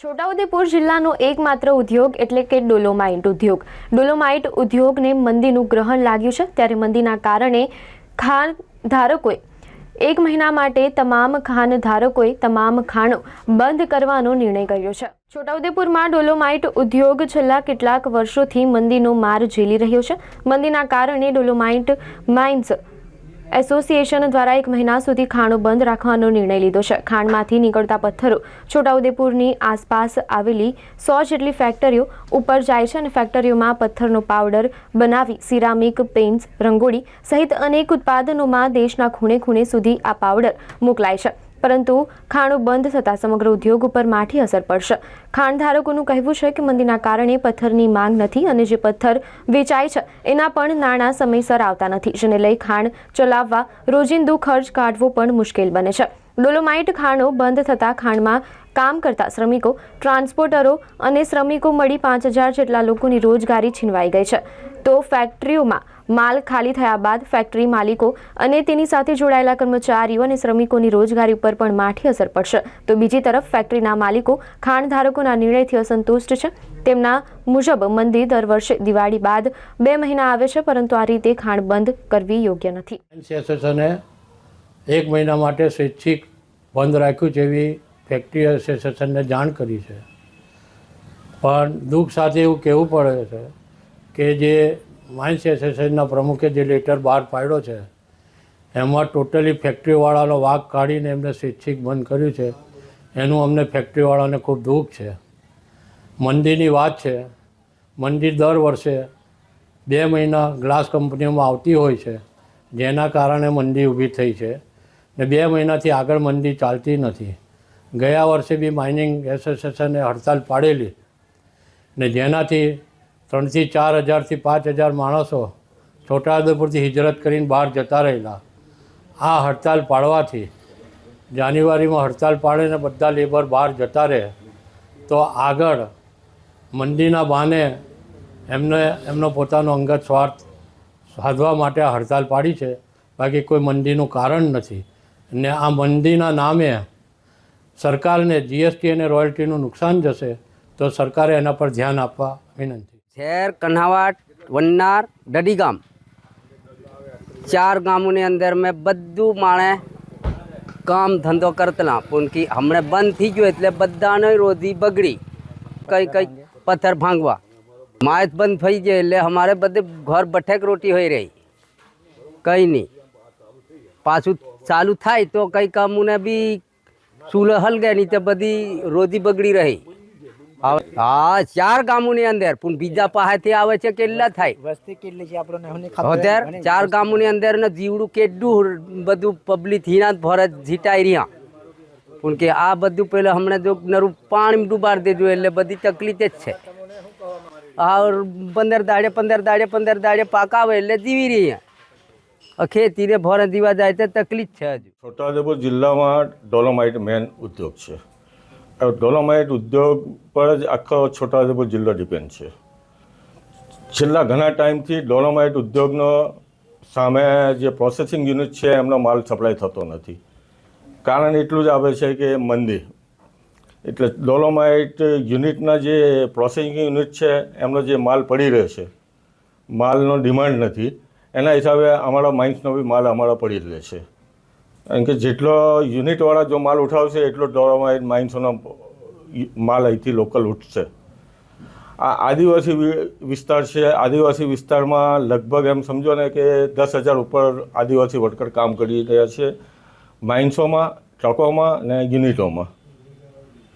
છોટાઉદેપુર જિલ્લાનો એકમાત્ર ઉદ્યોગ એટલે કે ડોલોમાઇટ ઉદ્યોગ. ડોલોમાઇટ ઉદ્યોગને મંદીનું ગ્રહણ લાગ્યું છે. ત્યારે મંદીના કારણે ખાન ધારકોએ એક મહિના માટે તમામ ખાન ધારકોએ તમામ ખાણો બંધ કરવાનો નિર્ણય કર્યો છે. છોટાઉદેપુરમાં ડોલોમાઇટ ઉદ્યોગ છેલ્લા કેટલાક વર્ષોથી મંદીનો માર ઝીલી રહ્યો છે. મંદીના કારણે ડોલોમાઇટ માઇન્સ એસોસિએશન દ્વારા એક મહિના સુધી ખાણો બંધ રાખવાનો નિર્ણય લીધો છે. ખાણમાંથી નીકળતા પથ્થરો છોટાઉદેપુરની આસપાસ આવેલી સો જેટલી ફેક્ટરીઓ ઉપર જાય છે અને ફેક્ટરીઓમાં પથ્થરનો પાવડર બનાવી સિરામિક પેઇન્ટ્સ, રંગોળી સહિત અનેક ઉત્પાદનોમાં દેશના ખૂણે ખૂણે સુધી આ પાવડર મોકલાય છે. પરંતુ ખાણો બંધ થતાં સમગ્ર ઉદ્યોગ ઉપર માઠી અસર પડશે. ખાણ ધારકોનું કહેવું છે કે મંદીના કારણે પથ્થરની માંગ નથી અને જે પથ્થર વેચાય છે, એના પણ નાણાં સમયસર આવતા નથી, જેને લઈ ખાણ ચલાવવા રોજિંદુ ખર્ચ કાઢવો પણ મુશ્કેલ બને છે. ડોલોમાઇટ ખાણો બંધ થતાં ખાણમાં કામ કરતા શ્રમિકો, ટ્રાન્સપોર્ટરો અને શ્રમિકો મળી પાંચ હજાર જેટલા લોકોની રોજગારી છીનવાઈ ગઈ છે. તો ફેક્ટરીઓમાં માલ ખાલી થયા બાદ ફેક્ટરી માલિકો અને તેની સાથે જોડાયેલા કર્મચારીઓ અને શ્રમિકોની રોજગારી ઉપર પણ માઠી અસર પડશે. તો બીજી તરફ ફેક્ટરીના માલિકો ખાણધારકોના નિર્ણયથી અસંતુષ્ટ છે. તેમના મુજબ મંદી દર વર્ષે દિવાળી બાદ બે મહિના આવે છે, પરંતુ આ રીતે ખાણ બંધ કરવી યોગ્ય નથી. એક મહિના માટે સ્વૈચ્છિક બંધ રાખ્યું છે એવી ફેક્ટરી એસોસિએશનને જાણ કરી છે. પણ દુઃખ સાથે એવું કહેવું પડે છે કે જે માઇન્સ એસોસિએશનના પ્રમુખે જે લેટર બહાર પાડ્યો છે, એમાં ટોટલી ફેક્ટરીવાળાનો વાઘ કાઢીને એમને સ્વૈચ્છિક બંધ કર્યું છે, એનું અમને ફેક્ટરીવાળાને ખૂબ દુઃખ છે. મંદીની વાત છે મંદી દર વર્ષે બે મહિના ગ્લાસ કંપનીઓમાં આવતી હોય છે, જેના કારણે મંદી ઊભી થઈ છે. ને બે મહિનાથી આગળ મંદી ચાલતી નથી. ગયા વર્ષે બી માઇનિંગ એસોસિએશને હડતાલ પાડેલી ને જેનાથી ત્રણથી ચાર હજારથી પાંચ હજાર માણસો છોટાઉદેપુરથી હિજરત કરીને બહાર જતા રહેલા. આ હડતાલ પાડવાથી જાન્યુઆરીમાં હડતાલ પાડે ને બધા લેબર બહાર જતા રહે. તો આગળ મંદીના બહાને એમને, એમનો પોતાનો અંગત સ્વાર્થ સાધવા માટે આ હડતાલ પાડી છે. બાકી કોઈ મંદીનું કારણ નથી. ને આ મંદીના નામે સરકારને જીએસટી અને રોયલ્ટીનું નુકસાન જશે, તો સરકારે એના પર ધ્યાન આપવા વિનંતી. શહેર કન્હાવાટ વન્નાર ડડી ગામ ચાર ગામોની અંદર મેં બધું માણે કામ ધંધો કરતલા, પણ કે હમણાં બંધ થઈ ગયો એટલે બધાને રોજી બગડી. કઈ કઈ પથ્થર ભાંગવા. માયત બંધ થઈ જાય એટલે અમારે બધે ઘર બઠેક રોટી હોઈ રહી. કંઈ નહીં. પાછું ચાલુ થાય તો કંઈ કામોને બી ચૂલો હલ ગયા નહીં તો બધી રોજી બગડી રહી. હા ચાર ગામોની અંદર. પણ બીજા પાસેથી આવે છે કેટલા થાય? વસ્તી કેટલી છે આપણને અત્યારે ચાર ગામોની અંદર ને જીવડું કેટલું બધું પબ્લિક હિના ફરજ જીટાઈ રહ્યા. પણ કે આ બધું પહેલાં હમણાં જો નરું પાણી ડૂબાડી દેજો એટલે બધી તકલીફ જ છે. આ પંદર દાડે પંદર દાડે પંદર દાડે પાક આવે એટલે જીવી રહ્યા. ખેતીને ભર દીવા જાય તો તકલીફ છે હજુ. છોટાઉદેપુર જિલ્લામાં ડોલોમાઇટ મેન ઉદ્યોગ છે. ડોલોમાઇટ ઉદ્યોગ પર જ આખો છોટાઉદેપુર જિલ્લો ડિપેન્ડ છે. છેલ્લા ઘણા ટાઈમથી ડોલોમાઇટ ઉદ્યોગનો સામે જે પ્રોસેસિંગ યુનિટ છે, એમનો માલ સપ્લાય થતો નથી. કારણ એટલું જ આવે છે કે મંદી. એટલે ડોલોમાઇટ યુનિટના જે પ્રોસેસિંગ યુનિટ છે, એમનો જે માલ પડી રહ્યો છે, માલનો ડિમાન્ડ નથી. એના હિસાબે અમારા માઇન્સનો બી માલ અમારા પડી રહે છે કારણ કે જેટલો યુનિટવાળા જો માલ ઉઠાવશે, એટલો ડોલોમાઇટ માઇન્સોનો માલ અહીંથી લોકલ ઉઠશે. આ આદિવાસી વિસ્તાર છે. આદિવાસી વિસ્તારમાં લગભગ એમ સમજો ને કે દસ હજાર ઉપર આદિવાસી વર્કર કામ કરી રહ્યા છે. માઇન્સોમાં ટ્રકોમાં ને યુનિટોમાં.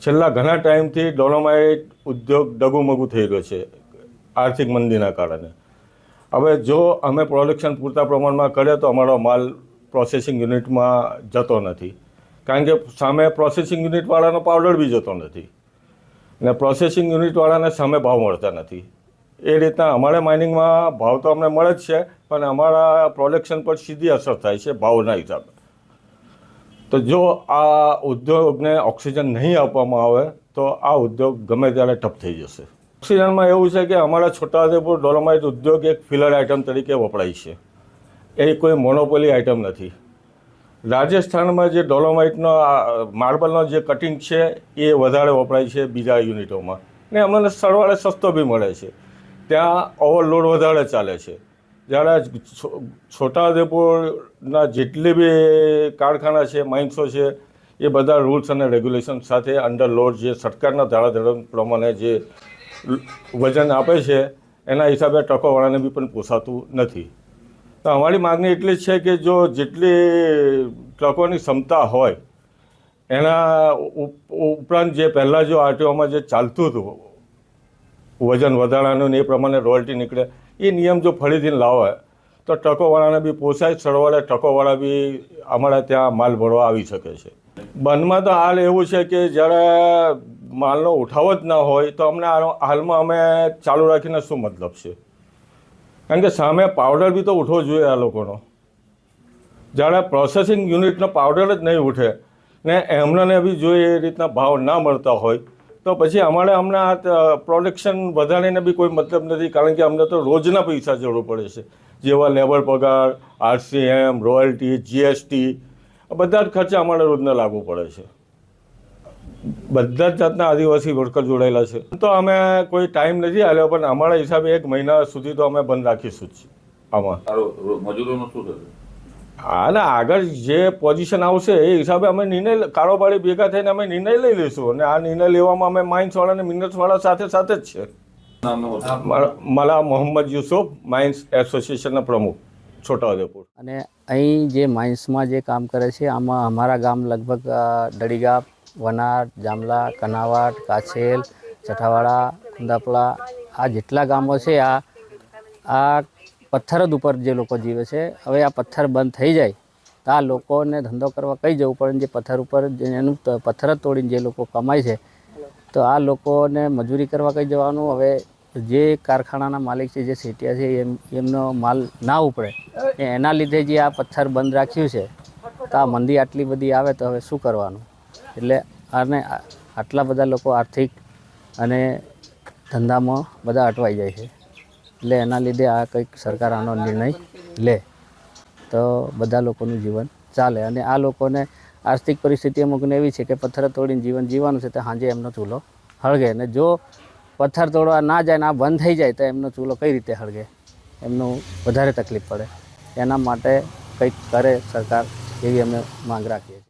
છેલ્લા ઘણા ટાઈમથી ડોલોમાઇટ ઉદ્યોગ ડગુમગુ થઈ રહ્યો છે, આર્થિક મંદીના કારણે. હવે જો અમે પ્રોડક્શન પૂરતા પ્રમાણમાં કરીએ તો અમારો માલ પ્રોસેસિંગ યુનિટમાં જતો નથી. કારણ કે સામે પ્રોસેસિંગ યુનિટવાળાનો પાવડર બી જતો નથી. ને પ્રોસેસિંગ યુનિટવાળાને સામે ભાવ મળતા નથી. એ રીતના અમારે માઇનિંગમાં ભાવ તો અમને મળે જ છે, પણ અમારા પ્રોડક્શન પર સીધી અસર થાય છે ભાવના હિસાબે. તો જો આ ઉદ્યોગને ઓક્સિજન નહીં આપવામાં આવે, તો આ ઉદ્યોગ ગમે ત્યારે ઠપ થઈ જશે. ઓક્સિજનમાં એવું છે કે અમારા છોટાઉદેપુર ડોલોમાઇટ ઉદ્યોગ એક ફિલર આઇટમ તરીકે વપરાય છે. એ કોઈ મોનોપોલી આઇટમ નથી. રાજસ્થાનમાં જે ડોલોમાઇટનો માર્બલનો જે કટિંગ છે, એ વધારે વપરાય છે બીજા યુનિટોમાં. ને અમને સરવાળે સસ્તો બી મળે છે. ત્યાં ઓવરલોડ વધારે ચાલે છે. જ્યારે છોટાઉદેપુરના જેટલી બી કારખાના છે, માઇન્સો છે, એ બધા રૂલ્સ અને રેગ્યુલેશન સાથે અંડર લોડ જે સરકારના ધારાધોરણ પ્રમાણે જે વજન આપે છે, એના હિસાબે ટકોવાળાને બી પણ પોસાતું નથી. તો અમારી માગણી એટલી જ છે કે જો જેટલી ટ્રકોની ક્ષમતા હોય, એના ઉપ- ઉપરાંત જે પહેલાં જો આરટીઓમાં જે ચાલતું હતું, વજન વધારાનું ને એ પ્રમાણે રોયલ્ટી નીકળે, એ નિયમ જો ફરીથી લાવે, તો ટકોવાળાને બી પોસાય, સરવાળે ટકોવાળા બી અમારા ત્યાં માલ ભરવા આવી શકે છે. બંધમાં તો હાલ એવું છે કે જ્યારે માલનો ઉઠાવ જ ના હોય તો અમને હાલમાં અમે ચાલુ રાખીને શું મતલબ છે? કારણ કે સામે પાવડર બી તો ઉઠવો જોઈએ આ લોકોનો. જાણે પ્રોસેસિંગ યુનિટનો પાવડર જ નહીં ઉઠે ને એમનાને બી જોઈએ એ રીતના ભાવ ના મળતા હોય, તો પછી અમારે હમણાં આ પ્રોડક્શન વધારીને બી કોઈ મતલબ નથી, કારણ કે અમને તો રોજના પૈસા જરૂર પડે છે. જેવા લેબર પગાર આરસીએમ રોયલ્ટી જીએસટી બધા જ ખર્ચા અમારે રોજના લાગુ પડે છે. બધા જ જાતના આદિવાસી વર્કર જોડાયેલા છે. તો અમે કોઈ ટાઈમ નથી આવ્યો પણ અમારા હિસાબે એક મહિના સુધી તો અમે બંધ રાખીશું જ આમાં. મજૂરોનું શું થશે? હા ને આગળ જે પોઝિશન આવશે એ હિસાબે અમે નિર્ણય કારોબારી ભેગા થઈને અમે નિર્ણય લઈ લઈશું. અને આ નિર્ણય લેવામાં અમે માઇન્સવાળા અને મિનટ્સવાળા સાથે સાથે જ છે. મારા- મોહમ્મદ યુસુફ માઇન્સ એસોસિએશનના પ્રમુખ છોટાઉદેપુર અને અહીં જે માઇન્સમાં જે કામ કરે છે આમાં અમારા ગામ લગભગ દડીગા વનાડ, જામલા કનાવાટ કાછેલ ચઠાવાડા કુંદાપડા આ જેટલા ગામો છે, આ આ પથ્થર જ ઉપર જે લોકો જીવે છે, હવે આ પથ્થર બંધ થઈ જાય, તો આ લોકોને ધંધો કરવા કઈ જવું પડે જે પથ્થર ઉપર એનું પથ્થર જ તોડીને જે લોકો કમાય છે, તો આ લોકોને મજૂરી કરવા કઈ જવાનું? હવે જે કારખાનાના માલિક છે, જે સેટિયા છે, એમ એમનો માલ ના ઉપડે એના લીધે જે આ પથ્થર બંધ રાખ્યું છે, તો આ મંદી આટલી બધી આવે તો હવે શું કરવાનું? એટલે આને આટલા બધા લોકો આર્થિક અને ધંધામાં બધા અટવાઈ જાય છે. એટલે એના લીધે આ કંઈક સરકાર આનો નિર્ણય લે. તો બધા લોકોનું જીવન ચાલે. અને આ લોકોને આર્થિક પરિસ્થિતિ અમુકને એવી છે કે પથ્થર તોડીને જીવન જીવવાનું છે તો સાંજે એમનો ચૂલો હળગે. અને જો પથ્થર તોડવા ના જાય ને આ બંધ થઈ જાય તો એમનો ચૂલો કઈ રીતે હળગે? એમનું વધારે તકલીફ પડે. એના માટે કંઈક કરે સરકાર એવી અમે માંગ રાખીએ છીએ.